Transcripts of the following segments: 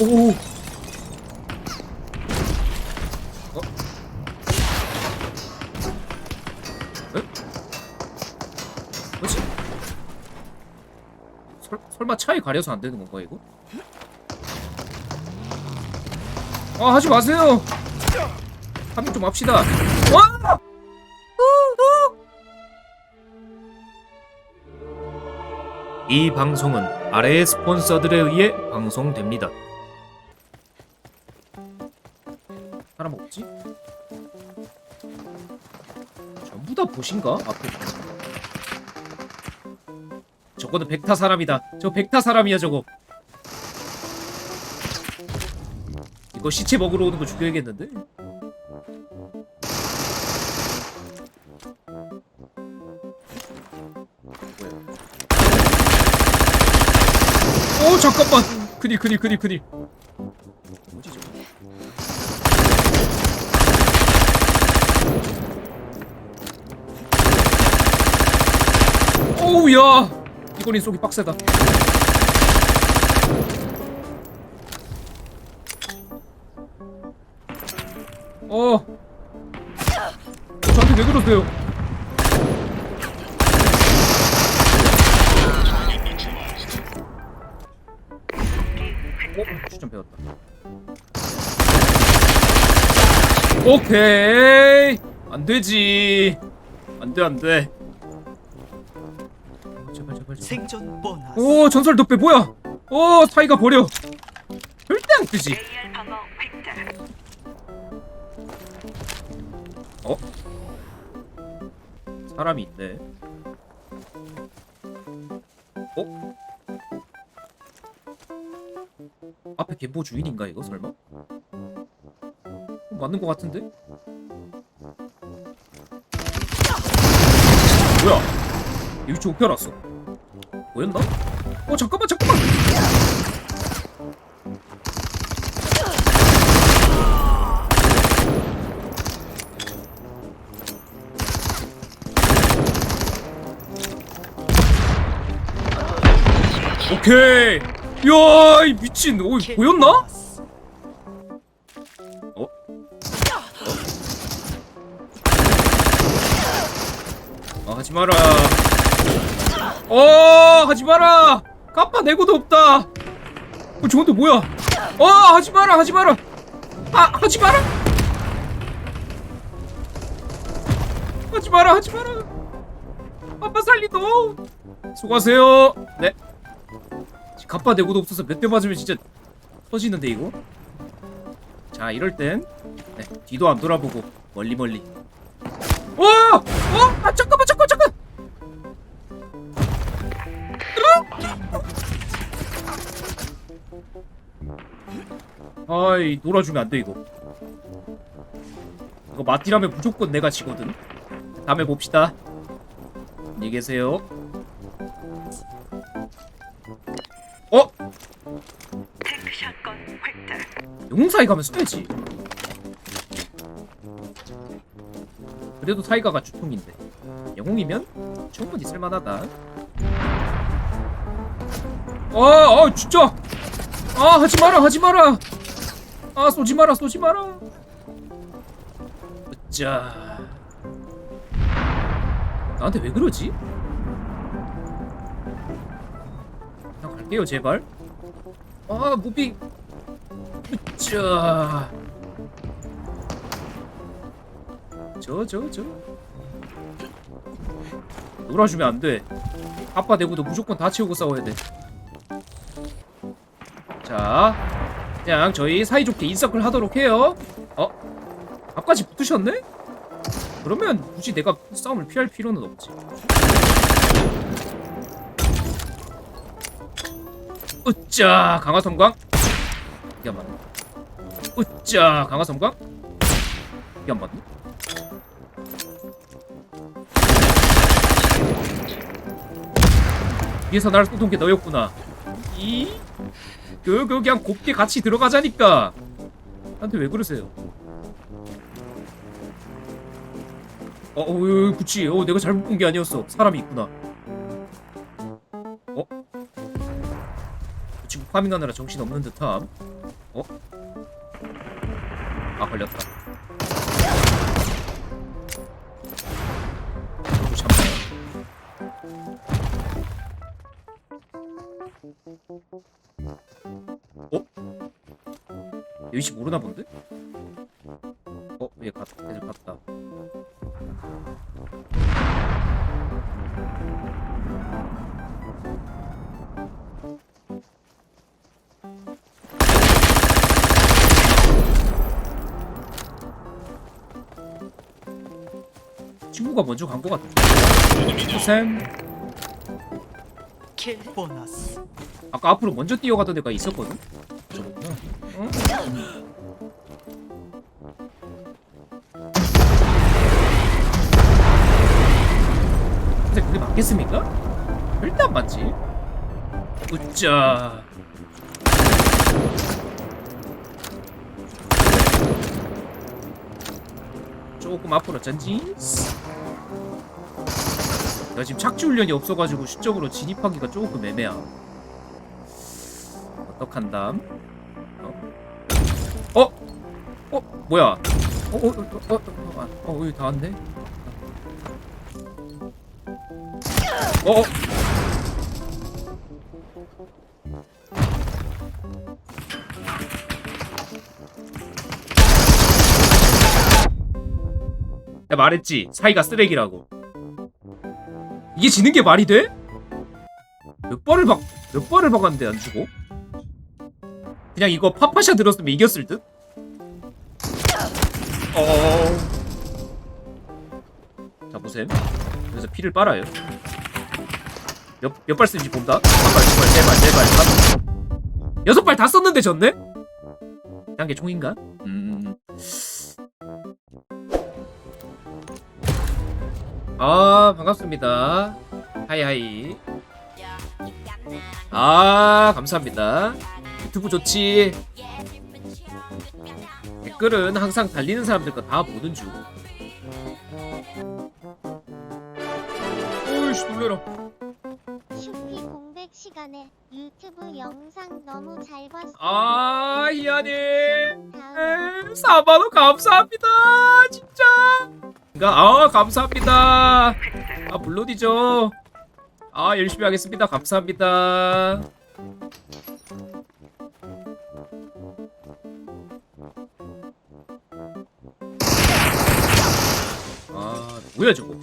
오. 어? 에? 뭐지? 설, 설마 차에 가려서 안 되는 건가 이거? 아 하지 마세요. 합의 좀 합시다. 와! 이 방송은 아래의 스폰서들에 의해 방송됩니다. 다 보신가? 앞에 저거는 백타 사람이다. 저 백타 사람이야 저거. 이거 시체 먹으러 오는 거 죽여야겠는데? 오 잠깐만 큰일 큰일 큰일 큰일 뭐지 저거 오우야. 이거린 쏘기 빡세다. 어. 저한테 왜 그러세요? 어? 추천 배웠다. 오케이. 안되지. 안돼 안돼 제발 제발 제발 생존 보너스 오 전설 덕배 뭐야 오 타이가 버려 절대 안 뜨지 AR 방어 획득. 어? 사람이 있네 어? 앞에 갯보 주인인가 이거 설마? 어, 맞는 것 같은데? 뭐야 이 위치 알았어? 보였나? 어 잠깐만 잠깐만 오케이 야이 미친 오 보였나? 어? 아 하지 마라 어 하지 마라. 갚아 내고도 없다. 어 저건 또 뭐야? 어 하지 마라 하지 마라. 아 하지 마라. 하지 마라 하지 마라. 아빠 살리도 수고하세요. 네. 갚아 내고도 없어서 몇 대 맞으면 진짜 터지는데 이거? 자 이럴 땐 네, 뒤도 안 돌아보고 멀리 멀리. 어! 어! 아 잠깐만 잠깐 잠 아이 놀아주면 안 돼 이거. 이거 맞디라면 무조건 내가 지거든. 다음에 봅시다. 안녕히 계세요. 어? 테크 샷건 획득. 영웅 사이 가면 써야지. 그래도 사이가가 주통인데. 영웅이면 충분히 쓸만하다 아, 아 진짜. 아 하지 마라 하지 마라. 아 쏘지 마라 쏘지 마라. 으짜 나한테 왜 그러지? 그냥 갈게요 제발. 아 무빙. 으짜 저저 저. 놀아주면 안 돼. 아빠 내고도 무조건 다 채우고 싸워야 돼 자 그냥 저희 사이좋게 인서클 하도록 해요. 어? 앞까지 붙으셨네? 그러면 굳이 내가 싸움을 피할 필요는 없지. 으짜 강화 섬광. 이게 안 맞네. 으짜 강화 섬광. 이게 안 맞네. 위에서 날 쏘던 게 너였구나. 이? 그, 그 그냥 곱게 같이 들어가자니까 나한테 왜 그러세요 어, 어, 어, 그치. 어, 내가 잘못 본 게 아니었어. 사람이 있구나. 어? 그 친구 파밍하느라 정신 없는 듯함. 어? 아 걸렸다. 또 잡네. 어? 여기씨 모르나 본데? 어? 얘 갔, 애들 갔다. 친구가 먼저 간것 같아. 쌤, 킬 보너스 아까 앞으로 먼저 뛰어가던 애가 있었거든? 근데 그게 맞겠습니까? 일단 맞지. 웃자. 조금 앞으로 전진. 나 지금 착지 훈련이 없어가지고 시적으로 진입하기가 조금 애매야. 어떡한담? 어? 어? 어? 뭐야? 어? 어? 어? 어? 어? 어? 어? 여기 다 왔네? 어? 어? 야 말했지 사이가 쓰레기라고 이게 지는 게 말이 돼? 몇 번을 박, 몇 번을 박았는데 안 죽어? 그냥 이거 파파샤 들었으면 이겼을 듯? 어. 자, 보셈. 여기서 피를 빨아요. 몇, 몇 발 쓰는지 본다. 한 발, 두 발, 세 발, 네 발, 다섯. 여섯 발 다 썼는데 졌네? 딴 게 총인가? 아, 반갑습니다. 하이하이. 아, 감사합니다. 유튜브 좋지. 댓글은 항상 달리는 사람들 거 다 보는 중. 오이씨 놀래라. 슈피 공백 시간에 유튜브 영상 너무 잘 봤어. 아 희아님 다음 4만원 감사합니다 진짜. 아 감사합니다. 아 물론이죠. 아 열심히 하겠습니다. 감사합니다. 아 뭐야 저거?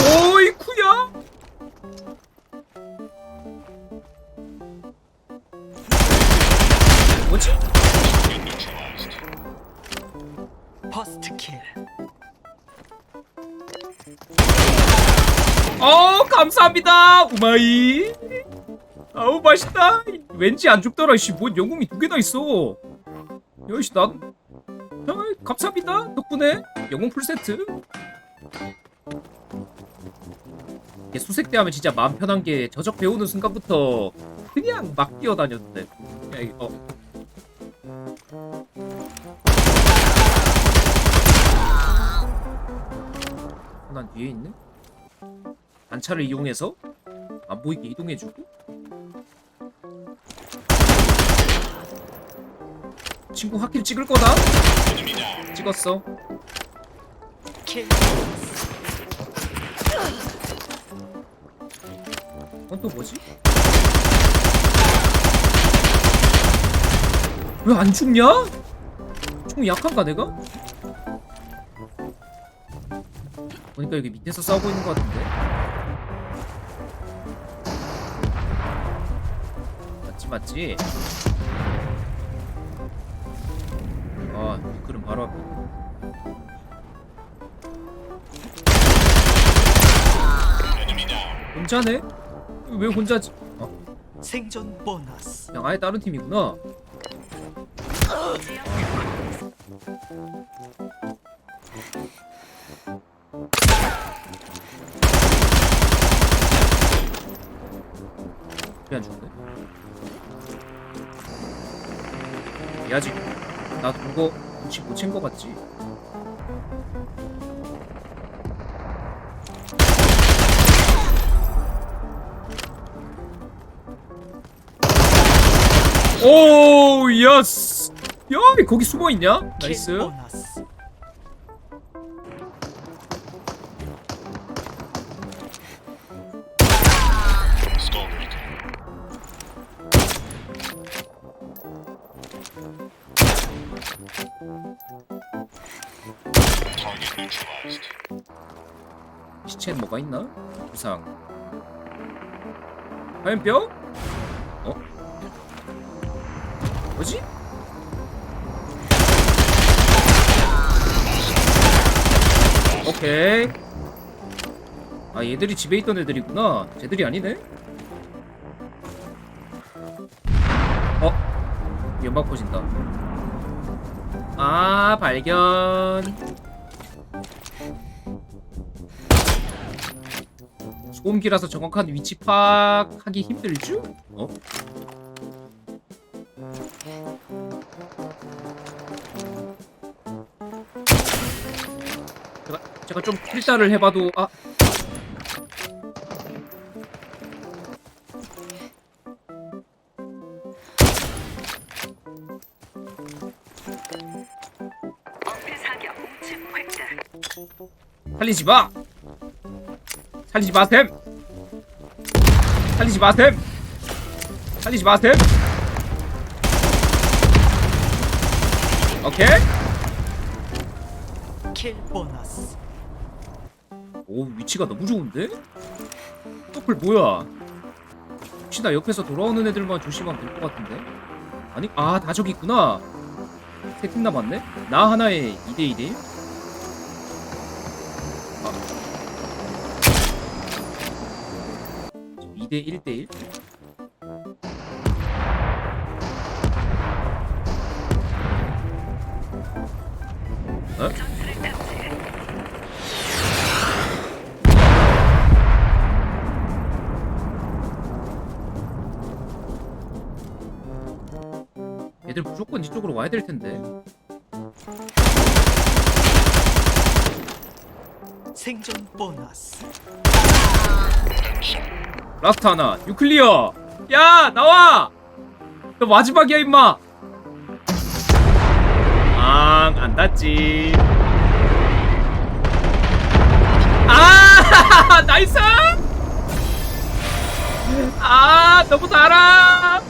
오 감사합니다 우마이. 아우 맛있다. 왠지 안 죽더라 씨 뭔 영웅이 두 개나 있어. 여이씨 난 아, 감사합니다 덕분에. 영웅 풀세트. 이게 수색대 하면 진짜 마음 편한 게 저적 배우는 순간부터 그냥 막 뛰어다녔는데. 야, 이- 어. 난 뒤에 있네 단차를 이용해서 안 보이게 이동해주고 친구 하킬 찍을 거다 찍었어 킬 그건 또 뭐지? 왜 안 죽냐? 총 약한가 내가? 보니까 여기 밑에서 싸우고 있는 것 같은데 맞지? 아 댓글은 바로 앞에 혼자네? 왜 혼자지? 어, 생존 보너스 그냥 아예 다른 팀이구나. 왜안 죽는데? 야지 나 그거 혹시 못 챙거 같지? 오, 예스! 야, 거기 숨어 있냐? 나이스. 시체는 뭐가 있나? 부상. 화염병? 어? 뭐지? 오케이. 아 얘들이 집에 있던 애들이구나. 쟤들이 아니네? 어 연막 퍼진다 아 발견 소음기라서 정확한 위치 파악하기 힘들죠? 어? 제가 제가 좀 필사를 해봐도 아 살리지 마! 살리지 마셈! 살리지 마셈! 살리지 마셈! 오케이? 킬 보너스. 오 위치가 너무 좋은데? 떡불 뭐야? 혹시나 옆에서 돌아오는 애들만 조심하면 될 것 같은데? 아니 아 다 저기 있구나 세 팀 남았네? 나 하나에 2대 2대 1? 2대 1대1? 전술을 탐지. 애들 무조건 이쪽으로 와야 될 텐데 생존 보너스. 라스트 하나. 뉴클리어. 야 나와! 너 마지막이야 임마. 앙안 닿지. 아 나이스! 아 너무 달아.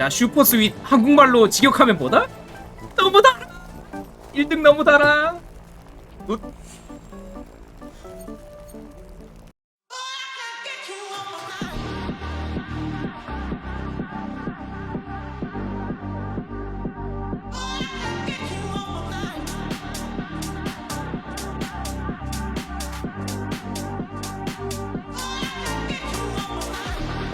야 슈퍼 스윗 한국말로 직역하면 뭐다? 너무 달아. 1등 너무 달아. 굿